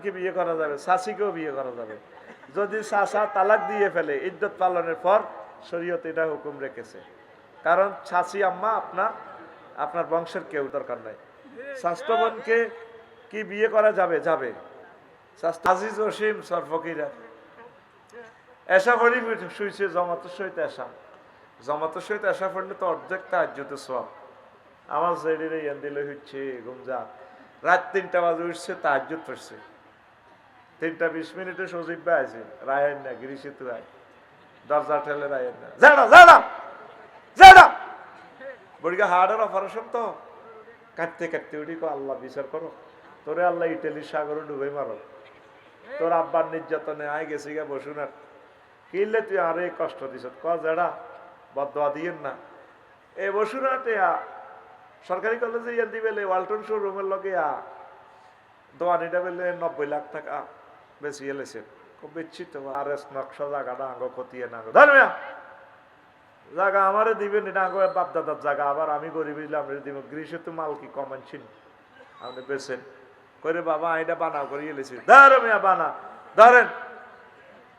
সন্তানকে বিয়ে করা যাবে শাসিকেও বিয়ে করা যাবে। যদি চাষা তালাক দিয়ে ফেলে ইদ্যত পালনের পর, শরীয়ত এটা হুকুম রেখেছে। কারণ ছাসি আম্মা আপনার আপনার বংশের কেউ দরকার নাই। স্বাস্থ্য বোনকে কি বিয়ে করা যাবে? যাবে। আজিজ ওসিম সরফকিরা। এসা পড়ি শুয়েছে জমাতের সহিত এসা জমাতের সহিত এসা পড়লে তো অর্ধেক তাহাজ্যতে সব আমার জেডিরে ইয়ান দিলে হচ্ছে গুমজা রাত তিনটা বাজে উঠছে তাহাজ্যত পড়ছে। তিনটা বিশ মিনিটে সজীব ভাই আছে রায়েন না গিরি সেতু আয় দরজা ঠেলে রায়েন না। যাড়া যাড়া যাড়া বড়িকা হার্টের অপারেশন তো। কাটতে কাটতে উঠি আল্লাহ, বিচার করো। তোরে আল্লাহ ইটালির সাগরে ডুবে মারো। তোর আব্বার নির্যাতনে আয় গেছি গা বসুন আর। কিনলে তুই আরে কষ্ট দিছ? ক যাড়া বদয়া দিয়েন না। এ বসুন সরকারি কলেজে ইয়ান দিবেলে, ওয়ালটন শোরুমের লগে আ। দোয়ানিটা বেলে নব্বই লাখ টাকা। বেশি এলেছে খুব বেচছি তো আর এস নকশা জায়গাটা আঙ্গ খতিয়ে না ধর্মিয়া জায়গা আমারে দিবেন এটা আঙ্গ বাপ দাদার জায়গা। আবার আমি গরিব দিব। গ্রীষে তো মাল কি কমানছেন আপনি বেছেন করে বাবা এটা বানাও, করে এলেছি। ধর্মিয়া বানা। ধরেন,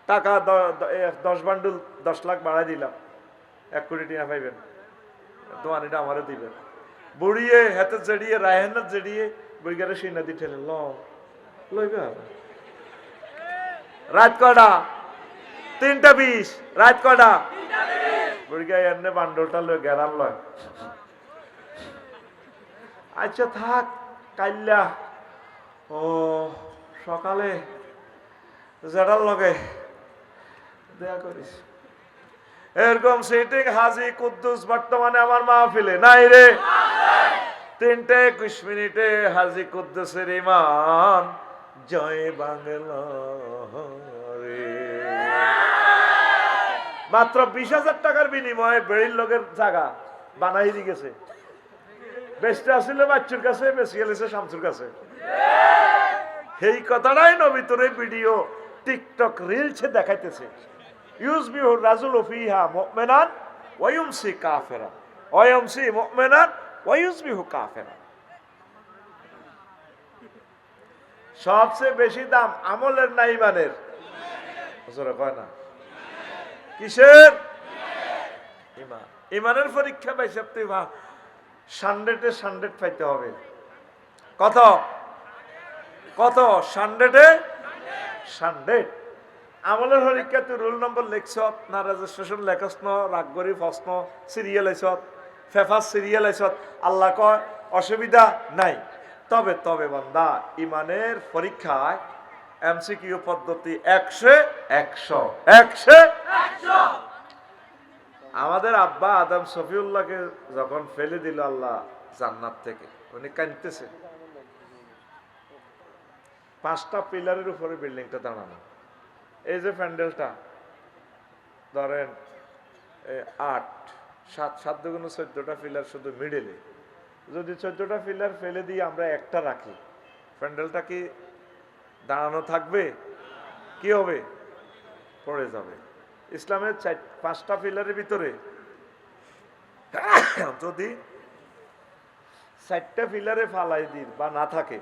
টাকা দ- দ- দশ বান্ডুল দশ লাখ বাড়াই দিলাম। এক কোটি টাকা পাইবেন। দোয়ানিটা আমারও দিবেন। বুড়িয়ে হাতে জড়িয়ে রায়হানাত জড়িয়ে, বুড়িগারে সেই নদী ঠেলে। লইবে আর। রাত কটা তিনটা বিশ রাত কটা বুড়িগায় এনে বান্ডলটা লয় গেরান লয় আচ্ছা থাক কাইল্লা ও সকালে জেডার লগে দেয়া করিস এরকম সিটিং হাজি কুদ্দুস বর্তমানে আমার মাহফিলে নাই রে তিনটে একুশ মিনিটে হাজি কুদ্দুসের ইমান জয় বাংলা মাত্র বিশ হাজার টাকার বিনিময়ে বেড়ির লোকের জায়গা বানাই দিয়ে গেছে। বেচতে আসলে বাচ্চুর কাছে, বেশি গেলেছে শামসুর কাছে। এই কথাটাই নবী তোর ভিডিও টিকটক রিলসে দেখাইতেছে। ইউজবিহু রাজুল ফিহা মুমিনান ওয়া ইউমসি কাফিরা ওয়া ইউমসি মুমিনান ওয়া ইউজবিহু কাফিরা সবচেয়ে বেশি দাম আমলের না ইমানের না? কিসের? ইমান ইমানের পরীক্ষা পাইছে তুই ভা সানডেটে সানডেট পাইতে হবে। কত? কত? সানডেটে সানডেট। আমলের পরীক্ষা তুই রোল নম্বর লিখছ না রেজিস্ট্রেশন লেখস ন রাগগরি প্রশ্ন সিরিয়াল আইসত ফেফাস সিরিয়াল আইসত আল্লাহ কয়, অসুবিধা নাই। তবে তবে বান্দা, ইমানের পরীক্ষায় এমসিকিউ পদ্ধতি একশো একশো একশো। আমাদের আব্বা আদম সফিউল্লাহকে যখন ফেলে দিল আল্লাহ জান্নাত থেকে, উনি কাঁদতেছে। পাঁচটা পিলারের উপরে বিল্ডিংটা দাঁড়ানো। এই যে প্যান্ডেলটা, ধরেন আট, সাত সাত দুগুণ চোদ্দটা পিলার শুধু মিডলে যদি চোদ্দটা পিলার ফেলে দিয়ে আমরা একটা রাখি। প্যান্ডেলটা কি দাঁড়ানো থাকবে? কি হবে? পড়ে যাবে। ইসলামের পাঁচটা পিলারের ভিতরে। যদি চারটা পিলারে ফালাই দিন বা না থাকে,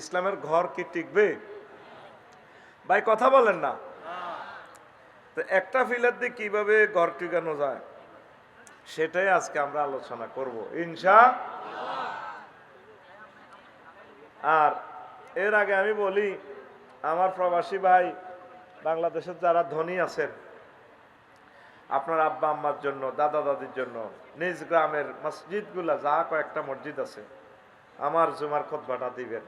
ইসলামের ঘর কি টিকবে? ভাই, কথা বলেন না। একটা ফিলার দিয়ে কীভাবে ঘর টিকানো যায়? সেটাই আজকে আমরা আলোচনা করব। ইনশা আর এর আগে আমি বলি, আমার প্রবাসী ভাই বাংলাদেশের যারা ধনী আছেন, আপনার আব্বা আম্মার জন্য, দাদা দাদির জন্য, নিজ গ্রামের মসজিদগুলা, যা কয়েকটা মসজিদ আছে, আমার জুমার খোদবাটা দিবেন।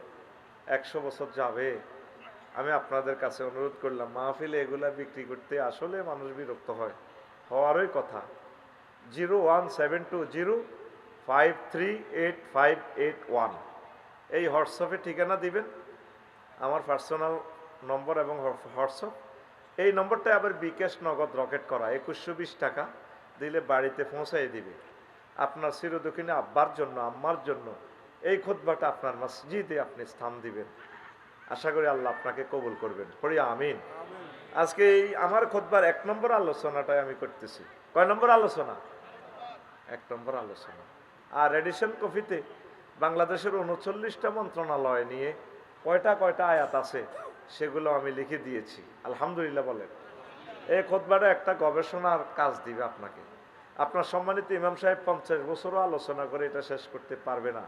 একশো বছর যাবে। আমি আপনাদের কাছে অনুরোধ করলাম, মাহফিলে এগুলা বিক্রি করতে আসলে মানুষ বিরক্ত হয়। হওয়ারই কথা। Zero one seven two zero five three eight five eight one. এই হোয়াটসঅ্যাপে ঠিকানা দিবেন আমার পার্সোনাল নম্বর এবং হোয়াটসঅ্যাপ। এই নম্বরটা আবার বিকাশ নগদ রকেট করা একুশশো বিশ টাকা দিলে বাড়িতে পৌঁছাই দিবে। আপনার চিরদক্ষিণে আব্বার জন্য আম্মার জন্য এই খোদবাটা আপনার মসজিদে আপনি স্থান দিবেন। আশা করি আল্লাহ আপনাকে কবুল করবেন। পড়ি আমিন। আজকে এই আমার খোদবার এক নম্বর আলোচনাটাই আমি করতেছি। কয় নম্বর আলোচনা? এক নম্বর আলোচনা। আর এডিশন কফিতে বাংলাদেশের উনচল্লিশটা মন্ত্রণালয় নিয়ে কয়টা কয়টা আয়াত আছে, সেগুলো আমি লিখে দিয়েছি। আলহামদুলিল্লাহ বলেন। এই খোদবাটা একটা গবেষণার কাজ দিবে আপনাকে। আপনার সম্মানিত ইমাম সাহেব পঞ্চাশ বছরও আলোচনা করে এটা শেষ করতে পারবে না।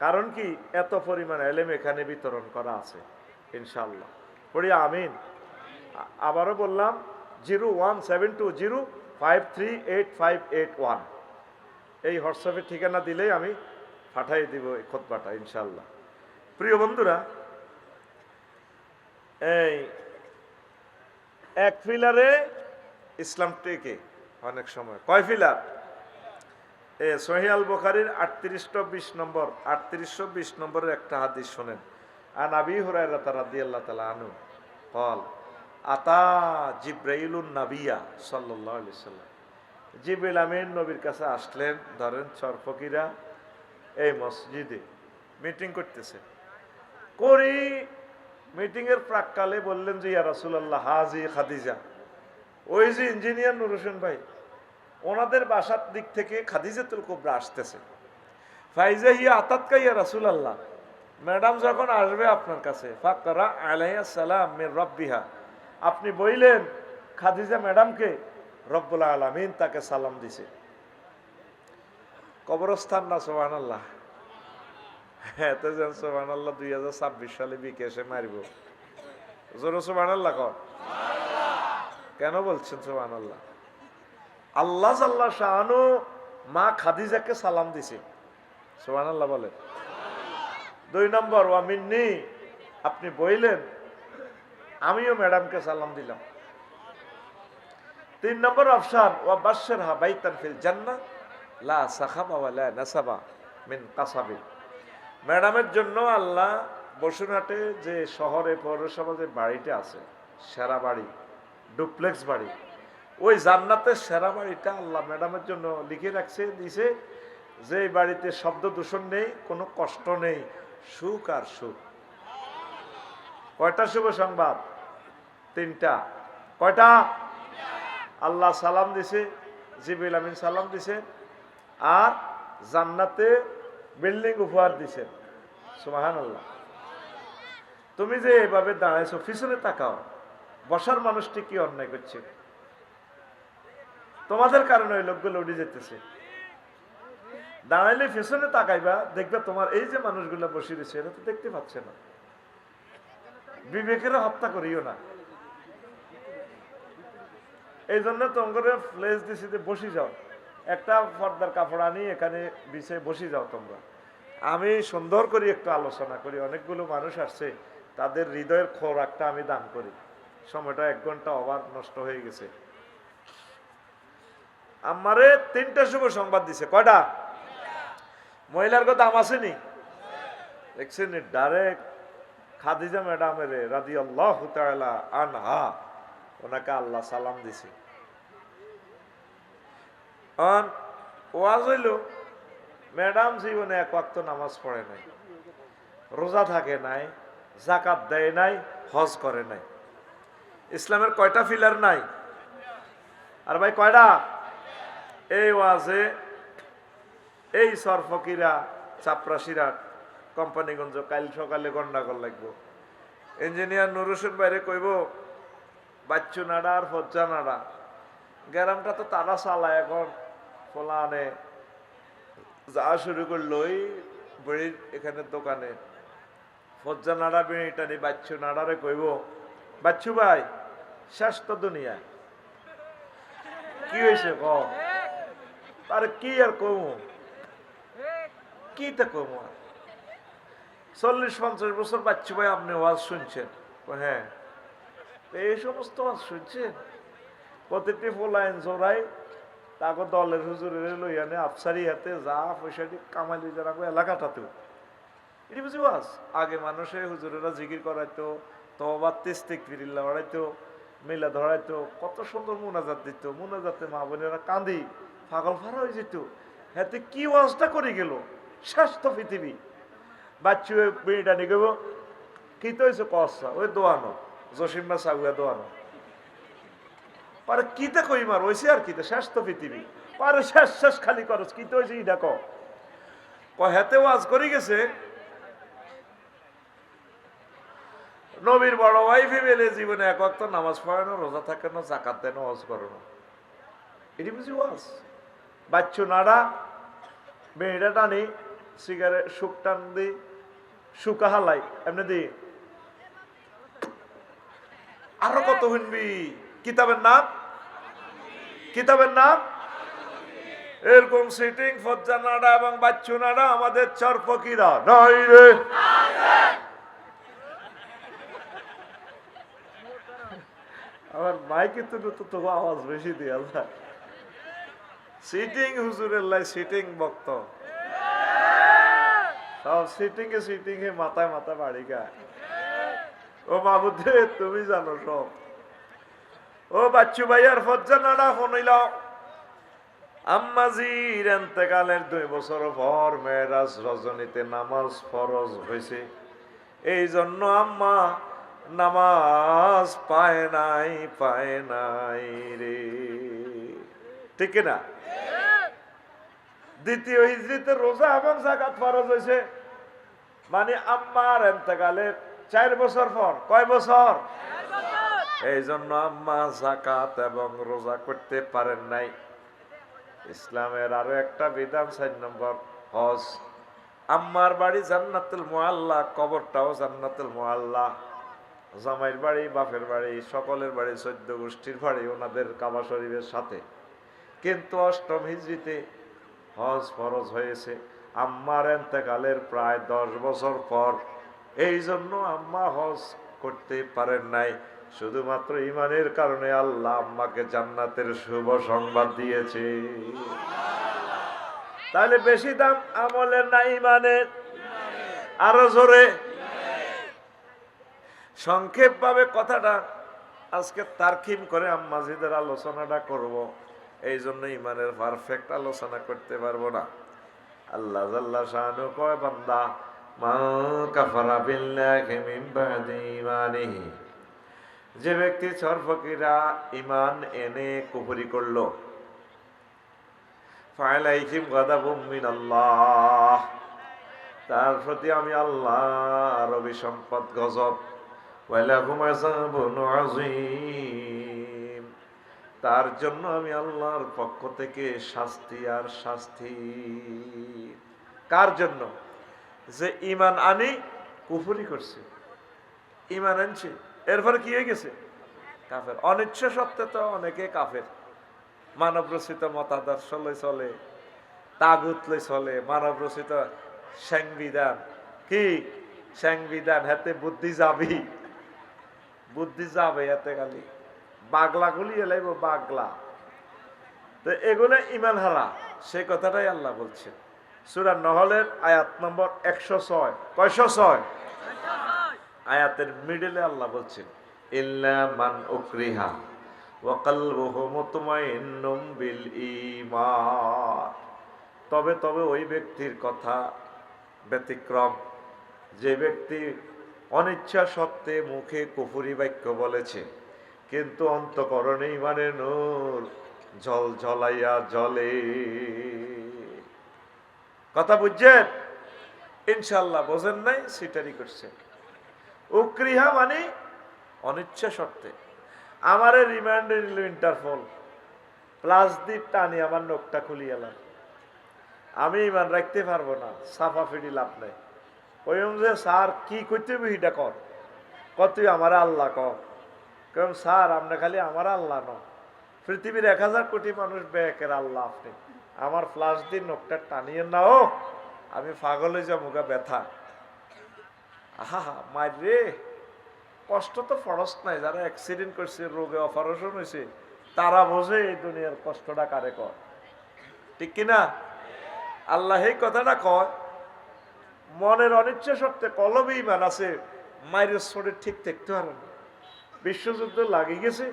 কারণ কি, এত পরিমাণ এলেম এখানে বিতরণ করা আছে ইনশাল্লাহ পড়ি আমিন। আবারও বললাম, zero one seven two zero five three eight five eight one. এই হোয়াটসঅ্যাপের ঠিকানা দিলেই আমি পাঠাই দিব এই খোদবাটা ইনশাল্লাহ প্রিয় বন্ধুরা, এই এক ফিলারে ইসলাম টেকে অনেক সময়। কয় ফিলার? এ সহিয়াল বোখারির আটত্রিশশো বিশ নম্বর আটত্রিশশো বিশ নম্বরের একটা হাদিস শোনেন। আর নাবি হুরাই রাদি আল্লাহ তালা আনু কল, আতা জিব্রাইলুন নাবিয়া সাল্লাহ সাল্লাম জিব্রাইল আমিন নবীর কাছে আসলেন, ধরেন, চর ফকিরা এই মসজিদে মিটিং করতেছে। করি মিটিং এর প্রাককালে বললেন যে, ইয়া রাসূলুল্লাহ, হাজি খাদিজা। ওই যে ইঞ্জিনিয়ার নুর হোসেন ভাই, ওনাদের বাসার দিক থেকে খাদিজাতুল কুবরা আসতেছে। ফাইজা হিয়া আতাতকা ইয়া রাসূলুল্লাহ। ম্যাডাম যখন আসবে আপনার কাছে, ফাকরা আলাইহিস সালাম মির রব্বিহা। আপনি বইলেন, খাদিজা ম্যাডামকে রব্বুল আলামিন তাকে সালাম দিছে। কবরস্থান না সুবহানাল্লাহ? হ্যাঁ তো যেন সোবান আল্লাহ দুই হাজার ছাব্বিশ সালে বিকেশে মারিব। জোর সোবান আল্লাহ কর কেন বলছেন সোবান আল্লাহ আল্লাহ সাল্লাহ শাহানু মা খাদিজাকে সালাম দিছে। সোহান আল্লাহ বলেন দুই নম্বর ওয়ামিন্নি আপনি বইলেন আমিও ম্যাডামকে সালাম দিলাম। তিন নম্বর অপশন ওয়া বাশের হা বাইতান ফিল জান্নাহ। লা সাখাবা লা নাসাবা মিন কাসাবিন ম্যাডামের জন্য আল্লাহ বসুরহাটে যে শহরে, পৌরসভা যে বাড়িটা আছে, সেরা বাড়ি, ডুপ্লেক্স বাড়ি, ওই জান্নাতের সেরা বাড়িটা আল্লাহ ম্যাডামের জন্য লিখে রাখছে, দিছে, যে বাড়িতে শব্দ দূষণ নেই, কোনো কষ্ট নেই, সুখ আর সুখ। কয়টা শুভ সংবাদ? তিনটা। কয়টা? আল্লাহ সালাম দিছে জিবিল আমিন সালাম দিছে আর জান্নাতে বিল্ডিং উপহার দিছেন। সুমাহান আল্লাহ তুমি যে এভাবে দাঁড়াইছো, পিছনে তাকাও। বসার মানুষটি কি অন্যায় করছে? তোমাদের কারণে ওই লোকগুলো উঠে যেতেছে। দাঁড়াইলে পেছনে তাকাইবা, দেখবে তোমার এই যে মানুষগুলো বসে রয়েছে, এরা তো দেখতে পাচ্ছে না। বিবেকের হত্যা করিও না। এই জন্য তোমাকে প্লেস দিছি যে বসে যাও। একটা পর্দার কাপড় আনি, এখানে বিছে বসে যাও তোমরা। আমি সুন্দর করে একটু আলোচনা করি, অনেকগুলো মানুষ আসছে, তাদের হৃদয়ের খোরাকটা আমি দান করি। সময়টা এক ঘণ্টা অবাধ নষ্ট হয়ে গেছে। আমারে তিনটা শুভ সংবাদ দিছে, কয়টা? মহিলার কথা দাম আসেনি? দেখছেন ডাইরেক্ট খাদিজা ম্যাডামের রাদি আল্লাহ আনহা, ওনাকে আল্লাহ সালাম দিছে। ওয়াজ হইল, ম্যাডাম জীবনে এক ওয়াক্ত নামাজ পড়ে নাই, রোজা থাকে নাই জাকাত দেয় নাই, হজ করে নাই। ইসলামের কয়টা ফিলার নাই? আর ভাই কয়টা? এই ওয়াজে এই সরফকিরা চাপরাশিরা কোম্পানিগঞ্জ কাল সকালে গন্ডাগোল লাগবো। ইঞ্জিনিয়ার নুর হোসেন বাইরে কইব, বাচ্চু নাড়া আর ফজ্জা নাড়া, গ্যারামটা তো তারা চালায় এখন। ফোলা আনে যা শুরু করল বেড়ির এখানে দোকানে। ফজ্জা নাড়া বেড়ি টানি, বাচ্চু নাড়ারে কইব, বাচ্চু ভাই, শেষ তো দুনিয়া। কি হয়েছে ক? আর কি আর কমু? কি তা কমু? আর চল্লিশ পঞ্চাশ বছর বাচ্চু ভাই, আপনি ওয়াজ শুনছেন? হ্যাঁ। এই সমস্ত ওয়াজ শুনছেন? প্রতিটি ফোলাইন জোড়াই তাকে দলের হুজুরের লইয়ানে আফসারি হাতে যা পয়সাটি কামালি যারা এলাকাটাতেও এটি বুঝি ওয়াজ? আগে মানুষে হুজুরেরা জিকির করাইতো তবার তেস্তিক ফিরিল্লা বাড়াইতো মেলা ধরাইতো, কত সুন্দর মোনাজাত দিত। মোনাজাতে মা বোনেরা কাঁদি, পাগল ফারা হয়ে যেত। হাতে কি ওয়াজটা করে গেল? শেষ তো পৃথিবী। বাচ্চু বিড়িটা নিয়ে গেব কি তো হয়েছে কসা? ওই দোয়ানো জসিম্মা সাগুয়া দোয়ানো। পারে কিতে কই মার ওইসে আর কিতে শেষ তো পৃথিবী। পারে শেষ শেষ খালি করস কি তো হয়েছে ইডা ক হেতে ওয়াজ করে গেছে? নবীর বড় ভাই ফেমেলে জীবনে এক অক্ত নামাজ পড়ে না, রোজা থাকে না জাকাত দেয় না হজ করে না। এটি বুঝি ওয়াজ? বাচ্চু নাড়া, মেয়েটা টানি সিগারেট শুক টান দি শুকা হালাই। এমনি দি। আরও কত শুনবি? কিতাবের নাম? কিতাবের নাম? এরকম সিটিং ফজ্জা নাড়া এবং বাচ্চু নাড়া আমাদের চর ফকিরা। নয় রে। আমার মাইকে তো তো আওয়াজ বেশি দিয়ে আল্লাহ সিটিং হুজুরের লাই সিটিং বক্ত সব সিটিং এ সিটিং এ মাথায় মাথা বাড়ি গায়। ও মাহবুদে তুমি জানো সব। ও বাচ্চু ভাইয়ার ফজ্জা নাড়া ফোনাইলাও আম্মাজির এন্তেকালের দুই বছর পর মেয়েরাজ রজনীতে নামাজ ফরজ হয়েছে। এই জন্য আম্মা নামাজ পায় নাই পায় নাই রে। ঠিক না? দ্বিতীয় হিজড়িতে রোজা এবং জাকাত ফরজ হয়েছে। মানে আম্মার এন্তেকালের চার বছর পর, কয় বছর? এই জন্য আম্মা জাকাত এবং রোজা করতে পারেন নাই। ইসলামের আরও একটা বিধান চার নম্বর, হজ। আম্মার বাড়ি জান্নাতুল মোয়াল্লা কবরটাও জান্নাতুল মোয়াল্লা জামাইয়ের বাড়ি, বাপের বাড়ি, সকলের বাড়ি, চোদ্দ গোষ্ঠীর বাড়ি, ওনাদের কাবা শরীফের সাথে। কিন্তু অষ্টম হিজড়িতে হজ ফরজ হয়েছে। আম্মার এন্তেকালের প্রায় দশ বছর পর। এই জন্য আম্মা হজ করতে পারেন নাই। শুধুমাত্র ইমানের কারণে আল্লাহ আম্মাকে জান্নাতের শুভ সংবাদ দিয়েছে। তাহলে বেশি দাম আমলের না ইমানের আরও জোরে। সংক্ষেপ ভাবে কথাটা আজকে তারকিম করে আম্মাজিদের আলোচনাটা করব। এই জন্য ইমানের পারফেক্ট আলোচনা করতে পারব না। আল্লাহ জাল্লা শাহানু কয়, বান্দা, মা কাফারা বিল্লাহি মিন বাদি ইমানিহি যে ব্যক্তি ছর ফকিরা ইমান এনে কুফরি করল আল্লাহ তার প্রতি আমি আল্লাহ রবি সম্পদ গজব তার জন্য আমি আল্লাহর পক্ষ থেকে শাস্তি আর শাস্তি। কার জন্য? যে ইমান আনি, কুফরি করছে। ইমান আনছে। এরপরে কি হয়ে গেছে? কাফের। অনিচ্ছা সত্ত্বে তো অনেকে কাফের। মানব রচিত মতাদর্শ লই চলে, তাগুত লই চলে মানব রচিত সংবিধান কি? সংবিধান হাতে বুদ্ধি যাবি। বুদ্ধি যাবে এতে খালি। বাগলা গুলি এলাইব বাগলা। তো এগুলো ইমান হারা। সেই কথাটাই আল্লাহ বলছেন। সুরা নহলের আয়াত নম্বর একশো ছয়। কয়শো ছয়? আয়াতের মিডলে আল্লাহ বলছেন, ইল্লা মান উকরিহা ওয়া কলবুহু মুতমাইন্নুম বিল ঈমান। তবে তবে ওই ব্যক্তির কথা ব্যতিক্রম। যে ব্যক্তি অনিচ্ছা সত্ত্বে মুখে কুফুরি বাক্য বলেছে, কিন্তু অন্তকরণে ইমানের নূর জল ঝলাইয়া জলে কথা বুঝছেন? ইনশাল্লাহ বোঝেন নাই সিটারি করছেন। উক্রিহা মানে অনিচ্ছা সত্ত্বে আমারে রিমান্ডে নিল ইন্টারফল প্লাস দিয়ে টানি আমার নখটা খুলি এলাম। আমি ইমান রাখতে পারব না, সাফা ফিরি লাভ নাই। ওই যে স্যার কি করতে হবে এটা কর। কত আমার আল্লাহ কর। কারণ স্যার আপনি খালি আমার আল্লাহ ন পৃথিবীর এক হাজার কোটি মানুষ ব্যাকের আল্লাহ আপনি। আমার ফ্লাশ দিয়ে নখটা টানিয়ে না, ও। আমি পাগল যাব গা, ব্যথা। আহা মার রে। কষ্ট তো ফরস নাই, যারা অ্যাক্সিডেন্ট করছে, রোগে অপারেশন হয়েছে তারা বোঝে এই দুনিয়ার কষ্টটা কারে কর ঠিক কিনা আল্লাহ এই কথাটা কয়, মনের অনিচ্ছা সত্ত্বে কলবে ইমান আছে মায়ের শরীর ঠিক থাকতে পারে না। বিশ্বযুদ্ধ লাগি গেছে,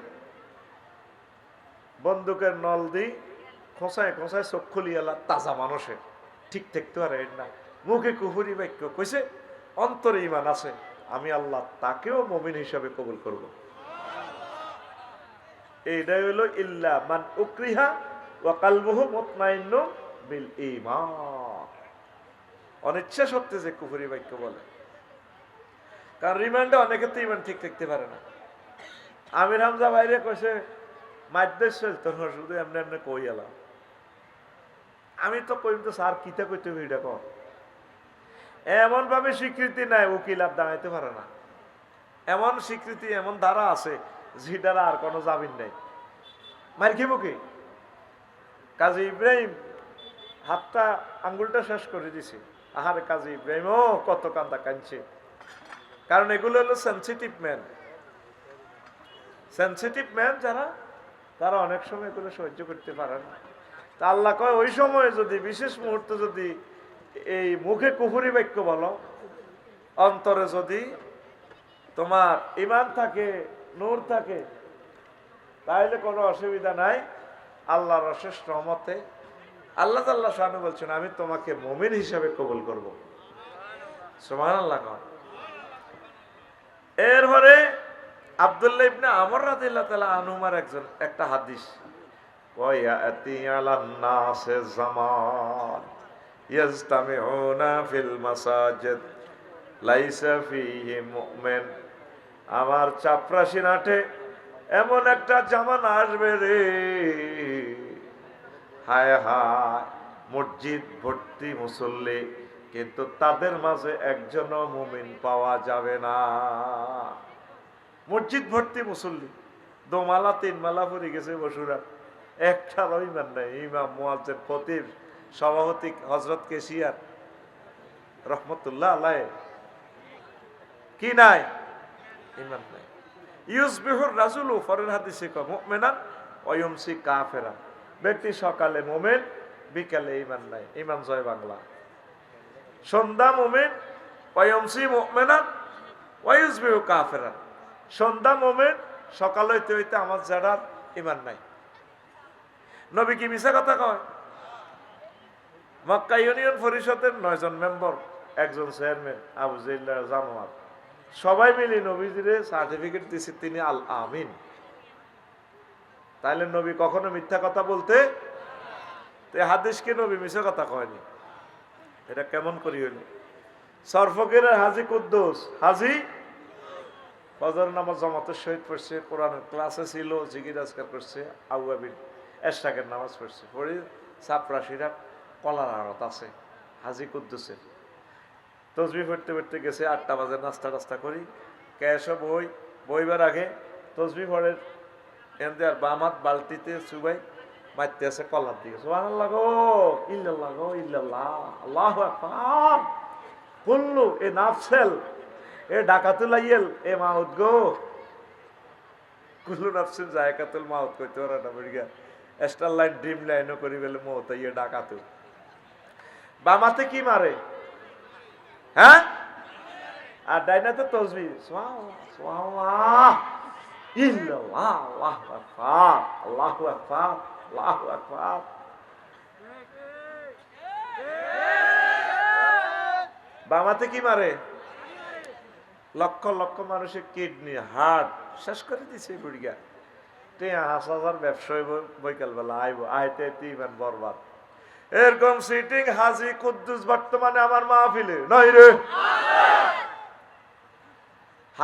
বন্দুকের নল দিই, খোঁচায় খোঁচায় চোখ খুলি এলা তাজা মানুষের, ঠিক থাকতে পারে না। মুখে কুহুরি বাক্য কইছে অন্তরে ইমান আছে, আমি আল্লাহ তাকেও মমিন হিসাবে কবুল করব। এইটাই হলো ইল্লা মান উকরিহা ওয়া কালবুহু মুতমাইন্নু বিল অনিচ্ছা সত্ত্বে যে কুফরি বাক্য বলে। কারণ রিমান্ডে অনেকে তো ইমান ঠিক থাকতে পারে না। আমির হামজা বাইরে কইছে মাদ্দেশ তোর শুধু এমনি এমনি কই এলাম? আমি তো কইম তো, স্যার, কিতা কইতে এটা কর এমন ভাবে স্বীকৃতি নাই, উকিল আর দাঁড়াইতে পারে না। এমন স্বীকৃতি, এমন ধারা আছে, যেটারা আর কোনো জামিন নাই। মার খেব কি? কাজী ইব্রাহিম, হাতটা, আঙ্গুলটা শেষ করে দিছে। আহার কাজী ইব্রাহিম, ও, কত কান্দা কাঁদছে। কারণ এগুলো হলো সেন্সিটিভ ম্যান সেন্সিটিভ ম্যান যারা, তারা অনেক সময় এগুলো সহ্য করতে পারে না। তা আল্লাহ কয়, ওই সময়ে যদি, বিশেষ মুহূর্তে যদি এই মুখে কুফুরি বাক্য বলো। অন্তরে যদি তোমার ইমান থাকে, নূর থাকে তাহলে কোনো অসুবিধা নাই। আল্লাহর অশেষ রহমতে আল্লাহ তাল্লাহ শাহানু বলছেন, আমি তোমাকে মমিন হিসাবে কবুল করব। সোমান আল্লাহ এরপরে আব্দুল্লাহ ইবনে আমর রাদিল্লাহ তাআলা আনুমার একজন, একটা হাদিস ওয়ায়াতি আলান নাসে জামান। ইয়াজতামিউনা ফিল মাসাজিদ, লাইসা ফিহি মুমিন। আমার চাপরাশি নাটে এমন একটা জামান আসবে রে। হায় হায়, মসজিদ ভর্তি মুসল্লি, কিন্তু তাদের মাঝে একজনও মুমিন পাওয়া যাবে না। মসজিদ ভর্তি মুসল্লি, দোমালা তিন মালা পরে গেছে বসুরা। একটা ইমান নাই, ইমাম মুয়াজ্জের খতিব সভাপতি হজরত কেশিয়ার রহমতুল্লাহ আল্লাহ কি নাই? ইমান নাই। ইউসবিহুর রাজুলু ফরের হাদিসে ক মুমিনান ওয়ুমসি কাফেরা ব্যক্তি সকালে মোমেন, বিকালে ইমান নাই। ইমান জয় বাংলা। সন্ধ্যা মোমেন ওয়ুমসি মুমিনান ওয়ুসবিহু কাফেরা সন্ধ্যা মোমেন, সকাল হইতে হইতে আমার যারা ইমান নাই। নবী কি মিশা কথা কয়? মক্কা ইউনিয়ন পরিষদের নয়জন মেম্বার, একজন চেয়ারম্যান, আবু জিল্লা জানোয়ার। সবাই মিলে নবীজিরে সার্টিফিকেট দিছে, তিনি আল আমিন। তাইলে নবী কখনো মিথ্যা কথা বলতে? হাদিসকে নবী মিশা কথা কয়নি? এটা কেমন করি হইল? সরফকের হাজি কুদ্দুস, হাজি? ফজর নামাজ জমাতের শহীদ পড়ছে, কোরআনের ক্লাসে ছিল জিগির আজকার করছে, আবু আবির এশাকের নামাজ পড়ছে। পড়ে সাপরাশিরা কলার আড়ত আছে, হাজি কুদ্দুসের। তসবি পড়তে পড়তে গেছে আটটা বাজে, নাস্তা টাস্তা করি, ক্যাশ বই, বইবার আগে তসবি পড়ে, এনতে আর বামাত বালতিতে সুবাই মারতে আছে কলার দিকে। সোহান ইল্লাল্লাহ গো, ইল্লাল্লাহ, আল্লাহ আকবার। এ নাফসেল, এ ডাকাতুল আইয়েল, এ মাউদ গো। কুল্লু নাফসেল জায়কাতুল মাউদ কইতে পারে না বড়িয়া লাইন ড্রিম লাইনও করি বলে মৌত ইয়ে ডাকাতু বামাতে কি মারে? হ্যাঁ? আর ডাইনাতে তসবি। বামাতে কি মারে? লক্ষ লক্ষ মানুষের কিডনি, হার্ট। শেষ করে দিছে বুড়িয়া টিয়া হাস হাজার ব্যবসায়ী বৈকাল বেলা আইব আইতে ইমান বরবাদ। এরকম সিটিং হাজি কুদ্দুস বর্তমানে আমার মাহফিলে নয় রে?